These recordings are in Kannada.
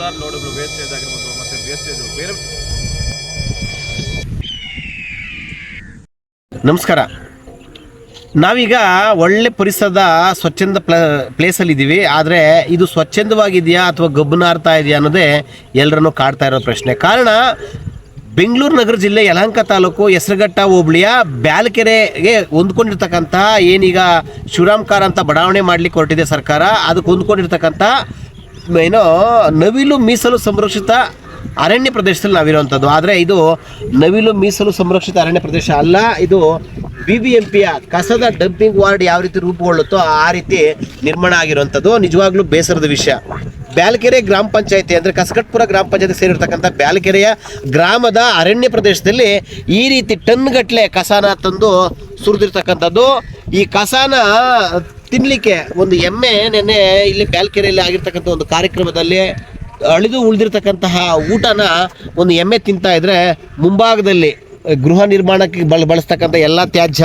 ನೂರಾರು ಲೋಡುಗಳು ವೇಸ್ಟೇಜ್ ಆಗಿರ್ಬೋದು ಮತ್ತೆ ವೇಸ್ಟೇಜ್ ಬೇರೆ ನಮಸ್ಕಾರ. ನಾವೀಗ ಒಳ್ಳೆ ಪರಿಸರದ ಸ್ವಚ್ಛಂದ ಪ್ಲ ಪ್ಲೇಸಲ್ಲಿದ್ದೀವಿ ಆದರೆ ಇದು ಸ್ವಚ್ಛಂದವಾಗಿದೆಯಾ ಅಥವಾ ಗಬ್ಬನಾರ್ತಾ ಇದೆಯಾ ಅನ್ನೋದೇ ಎಲ್ಲರನ್ನೂ ಕಾಡ್ತಾ ಇರೋ ಪ್ರಶ್ನೆ. ಕಾರಣ, ಬೆಂಗಳೂರು ನಗರ ಜಿಲ್ಲೆ ಯಲಹಂಕ ತಾಲೂಕು ಹೆಸರುಘಟ್ಟ ಹೋಬಳಿಯ ಬ್ಯಾಲ್ಕೆರೆಗೆ ಹೊಂದ್ಕೊಂಡಿರ್ತಕ್ಕಂಥ ಏನೀಗ ಶಿವರಾಮ್ ಕಾರ್ ಅಂತ ಬಡಾವಣೆ ಮಾಡಲಿಕ್ಕೆ ಹೊರಟಿದೆ ಸರ್ಕಾರ. ಅದಕ್ಕೆ ಹೊಂದ್ಕೊಂಡಿರ್ತಕ್ಕಂಥ ಏನೋ ನವಿಲು ಮೀಸಲು ಸಂರಕ್ಷಿತ ಅರಣ್ಯ ಪ್ರದೇಶದಲ್ಲಿ ನಾವಿರುವಂಥದ್ದು. ಆದರೆ ಇದು ನವಿಲು ಮೀಸಲು ಸಂರಕ್ಷಿತ ಅರಣ್ಯ ಪ್ರದೇಶ ಅಲ್ಲ, ಇದು ಬಿ ಬಿ ಎಂ ಪಿಯ ಕಸದ ಡಂಪಿಂಗ್ ವಾರ್ಡ್ ಯಾವ ರೀತಿ ರೂಪುಗೊಳ್ಳುತ್ತೋ ಆ ರೀತಿ ನಿರ್ಮಾಣ ಆಗಿರುವಂಥದ್ದು. ನಿಜವಾಗ್ಲೂ ಬೇಸರದ ವಿಷಯ. ಬ್ಯಾಲ್ಕೆರೆ ಗ್ರಾಮ ಪಂಚಾಯತಿ ಅಂದರೆ ಕಸಕಟ್ಪುರ ಗ್ರಾಮ ಪಂಚಾಯತಿ ಸೇರಿರ್ತಕ್ಕಂಥ ಬ್ಯಾಲ್ಕೆರೆಯ ಗ್ರಾಮದ ಅರಣ್ಯ ಪ್ರದೇಶದಲ್ಲಿ ಈ ರೀತಿ ಟನ್ ಗಟ್ಟಲೆ ಕಸನ ತಂದು ಸುರಿದಿರ್ತಕ್ಕಂಥದ್ದು. ಈ ಕಸನ ತಿನ್ನಲಿಕ್ಕೆ ಒಂದು ಎಮ್ಮೆ ನೆನ್ನೆ ಇಲ್ಲಿ ಬ್ಯಾಲ್ಕೆರೆಯಲ್ಲಿ ಆಗಿರ್ತಕ್ಕಂಥ ಒಂದು ಕಾರ್ಯಕ್ರಮದಲ್ಲಿ ಅಳಿದು ಉಳಿದಿರ್ತಕ್ಕಂತಹ ಊಟನ ಒಂದು ಎಮ್ಮೆ ತಿಂತಾ ಇದ್ರೆ ಮುಂಭಾಗದಲ್ಲಿ ಗೃಹ ನಿರ್ಮಾಣಕ್ಕೆ ಬಳ ಬಳಸ್ತಕ್ಕಂಥ ಎಲ್ಲ ತ್ಯಾಜ್ಯ,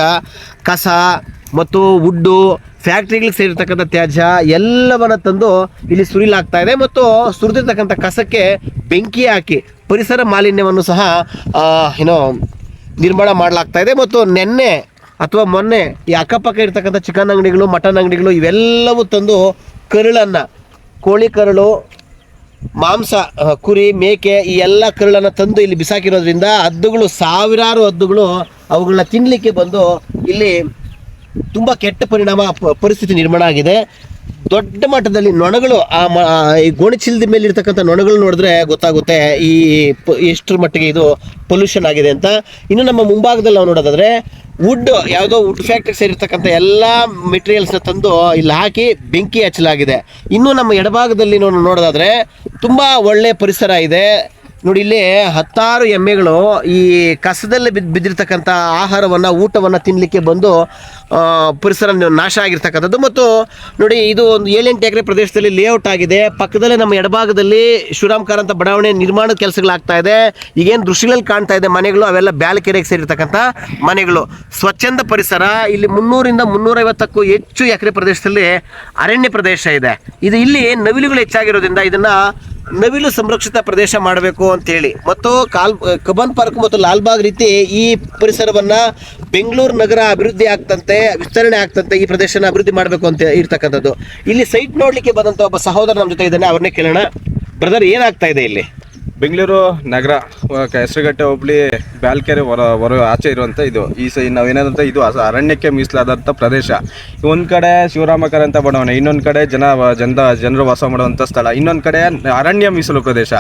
ಕಸ ಮತ್ತು ವುಡ್ಡು ಫ್ಯಾಕ್ಟ್ರಿಗಳಿಗೆ ಸೇರಿರ್ತಕ್ಕಂಥ ತ್ಯಾಜ್ಯ ಎಲ್ಲವನ್ನ ತಂದು ಇಲ್ಲಿ ಸುರಿಲಾಗ್ತಾ ಇದೆ ಮತ್ತು ಸುರಿದಿರ್ತಕ್ಕಂಥ ಕಸಕ್ಕೆ ಬೆಂಕಿ ಹಾಕಿ ಪರಿಸರ ಮಾಲಿನ್ಯವನ್ನು ಸಹ ಏನೋ ನಿರ್ಮಾಣ ಮಾಡಲಾಗ್ತಾ ಇದೆ. ಮತ್ತು ನಿನ್ನೆ ಅಥವಾ ಮೊನ್ನೆ ಈ ಅಕ್ಕಪಕ್ಕ ಇರ್ತಕ್ಕಂಥ ಚಿಕನ್ ಅಂಗಡಿಗಳು, ಮಟನ್ ಅಂಗಡಿಗಳು, ಇವೆಲ್ಲವೂ ತಂದು ಕರುಳನ್ನು, ಕೋಳಿ ಕರುಳು, ಮಾಂಸ ಕುರಿ, ಮೇಕೆ, ಈ ಎಲ್ಲ ಕರುಳನ್ನು ತಂದು ಇಲ್ಲಿ ಬಿಸಾಕಿರೋದ್ರಿಂದ ಹದ್ದುಗಳು, ಸಾವಿರಾರು ಹದ್ದುಗಳು ಅವುಗಳನ್ನ ತಿನ್ನಲಿಕ್ಕೆ ಬಂದು ಇಲ್ಲಿ ತುಂಬ ಕೆಟ್ಟ ಪರಿಣಾಮ ಪರಿಸ್ಥಿತಿ ನಿರ್ಮಾಣ ಆಗಿದೆ. ದೊಡ್ಡ ಮಟ್ಟದಲ್ಲಿ ನೊಣಗಳು, ಆ ಈ ಗೋಣಿಚೀಲದ ಮೇಲೆ ಇರ್ತಕ್ಕಂಥ ನೊಣಗಳು ನೋಡಿದ್ರೆ ಗೊತ್ತಾಗುತ್ತೆ ಈ ಎಷ್ಟರ ಮಟ್ಟಿಗೆ ಇದು ಪೊಲ್ಯೂಷನ್ ಆಗಿದೆ ಅಂತ. ಇನ್ನು ನಮ್ಮ ಮುಂಭಾಗದಲ್ಲಿ ನಾವು ನೋಡೋದಾದ್ರೆ ವುಡ್ ಯಾವುದೋ ವುಡ್ ಫ್ಯಾಕ್ಟ್ರಿ ಸೇರಿರ್ತಕ್ಕಂಥ ಎಲ್ಲ ಮೆಟೀರಿಯಲ್ಸ್ನ ತಂದು ಇಲ್ಲಿ ಹಾಕಿ ಬೆಂಕಿ ಹಚ್ಚಲಾಗಿದೆ. ಇನ್ನು ನಮ್ಮ ಎಡಭಾಗದಲ್ಲಿ ನಾವು ನೋಡೋದಾದ್ರೆ ತುಂಬ ಒಳ್ಳೆ ಪರಿಸರ ಇದೆ. ನೋಡಿ, ಇಲ್ಲಿ ಹತ್ತಾರು ಎಮ್ಮೆಗಳು ಈ ಕಸದಲ್ಲಿ ಬಿದ್ದು ಬಿದ್ದಿರ್ತಕ್ಕಂಥ ಆಹಾರವನ್ನು, ಊಟವನ್ನು ತಿನ್ನಲಿಕ್ಕೆ ಬಂದು ಪರಿಸರ ನಾಶ ಆಗಿರ್ತಕ್ಕಂಥದ್ದು. ಮತ್ತು ನೋಡಿ, ಇದು ಒಂದು ಏಳೆಂಟು ಎಕರೆ ಪ್ರದೇಶದಲ್ಲಿ ಲೇಔಟ್ ಆಗಿದೆ. ಪಕ್ಕದಲ್ಲೇ ನಮ್ಮ ಎಡಭಾಗದಲ್ಲಿ ಶಿವರಾಮ್ಕಾರ್ ಅಂತ ಬಡಾವಣೆ ನಿರ್ಮಾಣದ ಕೆಲಸಗಳಾಗ್ತಾ ಇದೆ. ಈಗೇನು ದೃಶ್ಯಗಳಲ್ಲಿ ಕಾಣ್ತಾ ಇದೆ, ಮನೆಗಳು ಅವೆಲ್ಲ ಬ್ಯಾಲ್ಕೆರೆಗೆ ಸೇರಿರ್ತಕ್ಕಂಥ ಮನೆಗಳು. ಸ್ವಚ್ಛಂದ ಪರಿಸರ. ಇಲ್ಲಿ ಮುನ್ನೂರಿಂದ ಮುನ್ನೂರೈವತ್ತಕ್ಕೂ ಹೆಚ್ಚು ಎಕರೆ ಪ್ರದೇಶದಲ್ಲಿ ಅರಣ್ಯ ಪ್ರದೇಶ ಇದೆ. ಇದು ಇಲ್ಲಿ ನವಿಲುಗಳು ಹೆಚ್ಚಾಗಿರೋದ್ರಿಂದ ಇದನ್ನ ನವಿಲು ಸಂರಕ್ಷಿತ ಪ್ರದೇಶ ಮಾಡಬೇಕು ಅಂತೇಳಿ. ಮತ್ತು ಕಾಲ್, ಕಬ್ಬನ್ ಪಾರ್ಕ್ ಮತ್ತು ಲಾಲ್ಬಾಗ್ ರೀತಿ ಈ ಪರಿಸರವನ್ನ ಬೆಂಗಳೂರು ನಗರ ಅಭಿವೃದ್ಧಿ ಆಗ್ತಂತೆ, ವಿಸ್ತರಣೆ ಆಗ್ತಂತೆ ಈ ಪ್ರದೇಶನ ಅಭಿವೃದ್ಧಿ ಮಾಡಬೇಕು ಅಂತ ಇರ್ತಕ್ಕಂಥದ್ದು. ಇಲ್ಲಿ ಸೈಟ್ ನೋಡಲಿಕ್ಕೆ ಬಂದಂತ ಒಬ್ಬ ಸಹೋದರ ನಮ್ಮ ಜೊತೆ ಇದ್ದಾನೆ, ಅವ್ರನ್ನೇ ಕೇಳೋಣ. ಬ್ರದರ್ ಏನಾಗ್ತಾ ಇದೆ ಇಲ್ಲಿ? ಬೆಂಗಳೂರು ನಗರ ಹೆಸರುಗಟ್ಟೆ ಹೋಬಳಿ ಬ್ಯಾಲ್ಕೆರೆ ಹೊರ ಹೊರ ಆಚೆ ಇರುವಂಥ ಇದು. ಈ ಸೈ ನಾವೇನಂತ ಇದು ಅರಣ್ಯಕ್ಕೆ ಮೀಸಲಾದಂಥ ಪ್ರದೇಶ. ಒಂದು ಕಡೆ ಶಿವರಾಮಕರ ಅಂತ ಬಡಾವಣೆ ಇನ್ನೊಂದು ಕಡೆ ಜನ ಜನದ ಜನರು ವಾಸ ಮಾಡುವಂಥ ಸ್ಥಳ. ಇನ್ನೊಂದು ಕಡೆ ಅರಣ್ಯ ಮೀಸಲು ಪ್ರದೇಶ.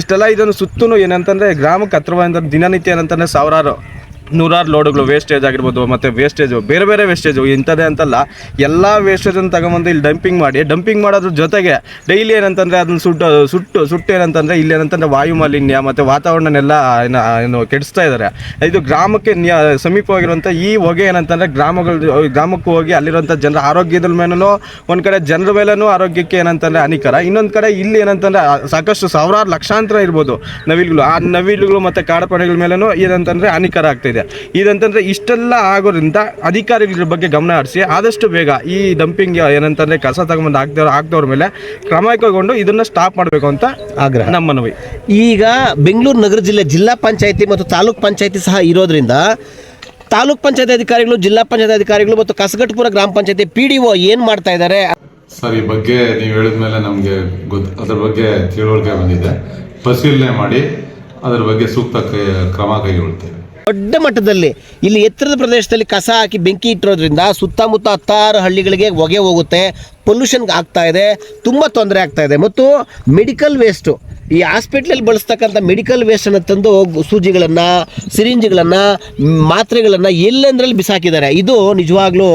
ಇಷ್ಟೆಲ್ಲ ಇದನ್ನು ಸುತ್ತಲೂ ಏನಂತಂದರೆ ಗ್ರಾಮಕ್ಕೆ ಹತ್ರವಾದ ದಿನನಿತ್ಯ ಏನಂತಂದರೆ ಸಾವಿರಾರು ನೂರಾರು ಲೋಡುಗಳು ವೇಸ್ಟೇಜ್ ಆಗಿರ್ಬೋದು ಮತ್ತು ವೇಸ್ಟೇಜು ಬೇರೆ ಬೇರೆ ವೇಸ್ಟೇಜು ಇಂಥದ್ದೇ ಅಂತಲ್ಲ, ಎಲ್ಲ ವೇಸ್ಟೇಜನ್ನು ತಗೊಂಬಂದು ಇಲ್ಲಿ ಡಂಪಿಂಗ್ ಮಾಡಿ ಡಂಪಿಂಗ್ ಮಾಡೋದ್ರ ಜೊತೆಗೆ ಡೈಲಿ ಏನಂತಂದರೆ ಅದನ್ನ ಸುಟ್ಟು ಸುಟ್ಟು ಸುಟ್ಟು ಏನಂತಂದರೆ ಇಲ್ಲಿ ಏನಂತಂದರೆ ವಾಯು ಮಾಲಿನ್ಯ ಮತ್ತು ವಾತಾವರಣನೆಲ್ಲ ಏನು ಏನು ಕೆಡಿಸ್ತಾ ಇದ್ದಾರೆ ಇದು ಗ್ರಾಮಕ್ಕೆ ಸಮೀಪವಾಗಿರುವಂಥ ಈ ಹೊಗೆ ಏನಂತಂದರೆ ಗ್ರಾಮಗಳು, ಗ್ರಾಮಕ್ಕೆ ಹೋಗಿ ಅಲ್ಲಿರುವಂಥ ಜನರ ಆರೋಗ್ಯದ ಮೇಲೂ ಒಂದು ಕಡೆ ಜನರ ಮೇಲೂ ಆರೋಗ್ಯಕ್ಕೆ ಏನಂತಂದರೆ ಹಾನಿಕರ. ಇನ್ನೊಂದು ಕಡೆ ಇಲ್ಲಿ ಏನಂತಂದರೆ ಸಾಕಷ್ಟು ಸಾವಿರಾರು ಲಕ್ಷಾಂತರ ಇರ್ಬೋದು ನವಿಲುಗಳು. ಆ ನವಿಲುಗಳು ಮತ್ತು ಕಾಡುಪ್ರಾಣಿಗಳ ಮೇಲೂ ಏನಂತಂದರೆ ಹಾನಿಕರ ಆಗ್ತಿದೆ ಇದಂತಂದರೆ ಇಷ್ಟೆಲ್ಲ ಆಗೋದ್ರಿಂದ ಅಧಿಕಾರಿಗಳ ಬಗ್ಗೆ ಗಮನ ಹರಿಸಿ ಆದಷ್ಟು ಬೇಗ ಈ ಡಂಪಿಂಗ್ ಏನಂತಂದರೆ ಕಸ ತಗೊಂಬಂದು ಹಾಕ್ದವ್ರು ಹಾಕ್ದವ್ರ ಮೇಲೆ ಕ್ರಮ ಕೈಗೊಂಡು ಇದನ್ನು ಸ್ಟಾಪ್ ಮಾಡಬೇಕು ಅಂತ ಆಗ್ರಹ. ನಮ್ಮ ಮನವಿ. ಈಗ ಬೆಂಗಳೂರು ನಗರ ಜಿಲ್ಲೆ ಜಿಲ್ಲಾ ಪಂಚಾಯತಿ ಮತ್ತು ತಾಲೂಕ್ ಪಂಚಾಯತಿ ಸಹ ಇರೋದ್ರಿಂದ ತಾಲೂಕ್ ಪಂಚಾಯತ್ ಅಧಿಕಾರಿಗಳು ಜಿಲ್ಲಾ ಪಂಚಾಯತ್ ಅಧಿಕಾರಿಗಳು ಮತ್ತು ಕಸಗಟ್ಟಪುರ ಗ್ರಾಮ ಪಂಚಾಯತಿ ಪಿ ಡಿ ಒ ಏನು ಮಾಡ್ತಾ ಇದ್ದಾರೆ ಸರ್ ಈ ಬಗ್ಗೆ ನೀವು ಹೇಳಿದ್ಮೇಲೆ ನಮಗೆ ಗೊತ್ತು ಅದ್ರ ಬಗ್ಗೆ ತಿಳುವಳಿಕೆ ಬಂದಿದೆ. ಪರಿಶೀಲನೆ ಮಾಡಿ ಅದರ ಬಗ್ಗೆ ಸೂಕ್ತ ಕ್ರಮ ಕೈಗೊಳ್ತೇವೆ. ದೊಡ್ಡ ಮಟ್ಟದಲ್ಲಿ ಇಲ್ಲಿ ಎತ್ತರದ ಪ್ರದೇಶದಲ್ಲಿ ಕಸ ಹಾಕಿ ಬೆಂಕಿ ಇಟ್ಟಿರೋದ್ರಿಂದ ಸುತ್ತಮುತ್ತ ಹತ್ತಾರು ಹಳ್ಳಿಗಳಿಗೆ ಹೊಗೆ ಹೋಗುತ್ತೆ ಪೊಲ್ಯೂಷನ್ ಆಗ್ತಾ ಇದೆ, ತುಂಬ ತೊಂದರೆ ಆಗ್ತಾ ಇದೆ. ಮತ್ತು ಮೆಡಿಕಲ್ ವೇಸ್ಟು ಈ ಹಾಸ್ಪಿಟ್ಲಲ್ಲಿ ಬಳಸ್ತಕ್ಕಂಥ ಮೆಡಿಕಲ್ ವೇಸ್ಟನ್ನು ತಂದು ಸೂಜಿಗಳನ್ನು, ಸಿರಿಂಜ್ಗಳನ್ನು, ಮಾತ್ರೆಗಳನ್ನು ಎಲ್ಲೆಂದ್ರಲ್ಲಿ ಬಿಸಾಕಿದ್ದಾರೆ. ಇದು ನಿಜವಾಗ್ಲೂ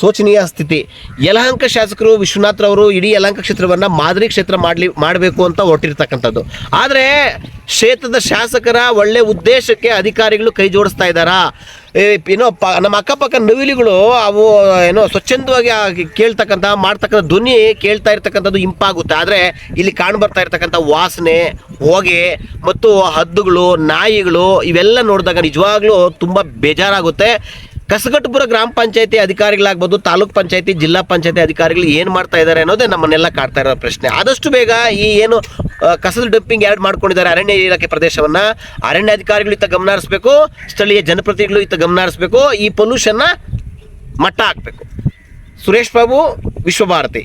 ಶೋಚನೀಯ ಸ್ಥಿತಿ. ಯಲಹಂಕ ಶಾಸಕರು ವಿಶ್ವನಾಥ್ ಅವರು ಇಡೀ ಯಲಹಂಕ ಕ್ಷೇತ್ರವನ್ನು ಮಾದರಿ ಕ್ಷೇತ್ರ ಮಾಡಲಿ, ಮಾಡಬೇಕು ಅಂತ ಹೊರಟಿರ್ತಕ್ಕಂಥದ್ದು. ಆದರೆ ಕ್ಷೇತ್ರದ ಶಾಸಕರ ಒಳ್ಳೆ ಉದ್ದೇಶಕ್ಕೆ ಅಧಿಕಾರಿಗಳು ಕೈ ಜೋಡಿಸ್ತಾ ಇದ್ದಾರಾ? ಏನೋ ಪ, ನಮ್ಮ ಅಕ್ಕಪಕ್ಕ ನವಿಲುಗಳು ಅವು, ಏನೋ ಸ್ವಚ್ಛಂದವಾಗಿ ಕೇಳ್ತಕ್ಕಂಥ, ಮಾಡ್ತಕ್ಕಂಥ ಧ್ವನಿ ಕೇಳ್ತಾ ಇರ್ತಕ್ಕಂಥದ್ದು ಇಂಪಾಗುತ್ತೆ. ಆದರೆ ಇಲ್ಲಿ ಕಾಣ್ ಬರ್ತಾ ಇರ್ತಕ್ಕಂಥ ವಾಸನೆ, ಹೊಗೆ ಮತ್ತು ಹದ್ದುಗಳು, ನಾಯಿಗಳು ಇವೆಲ್ಲ ನೋಡಿದಾಗ ನಿಜವಾಗ್ಲೂ ತುಂಬ ಬೇಜಾರಾಗುತ್ತೆ. ಕಸಗಟ್ಟಪುರ ಗ್ರಾಮ ಪಂಚಾಯತಿ ಅಧಿಕಾರಿಗಳಾಗ್ಬೋದು, ತಾಲೂಕ್ ಪಂಚಾಯತಿ, ಜಿಲ್ಲಾ ಪಂಚಾಯತಿ ಅಧಿಕಾರಿಗಳು ಏನು ಮಾಡ್ತಾ ಇದ್ದಾರೆ ಅನ್ನೋದೇ ನಮ್ಮನ್ನೆಲ್ಲ ಕಾಡ್ತಾ ಇರೋ ಪ್ರಶ್ನೆ. ಆದಷ್ಟು ಬೇಗ ಈ ಏನು ಕಸದ ಡಂಪಿಂಗ್ ಯಾರ್ಡ್ ಮಾಡ್ಕೊಂಡಿದ್ದಾರೆ ಅರಣ್ಯ ಇಲಾಖೆ ಪ್ರದೇಶವನ್ನ ಅರಣ್ಯ ಅಧಿಕಾರಿಗಳು ಇತ್ತ ಗಮನ ಹರಿಸ್ಬೇಕು, ಸ್ಥಳೀಯ ಜನಪ್ರತಿನಿಧಿಗಳು ಇತ್ತ ಗಮನ ಹರಿಸ್ಬೇಕು, ಈ ಪೊಲ್ಯೂಷನ್ನ ಮಟ್ಟ ಹಾಕಬೇಕು. ಸುರೇಶ್ ಬಾಬು, ವಿಶ್ವಭಾರತಿ.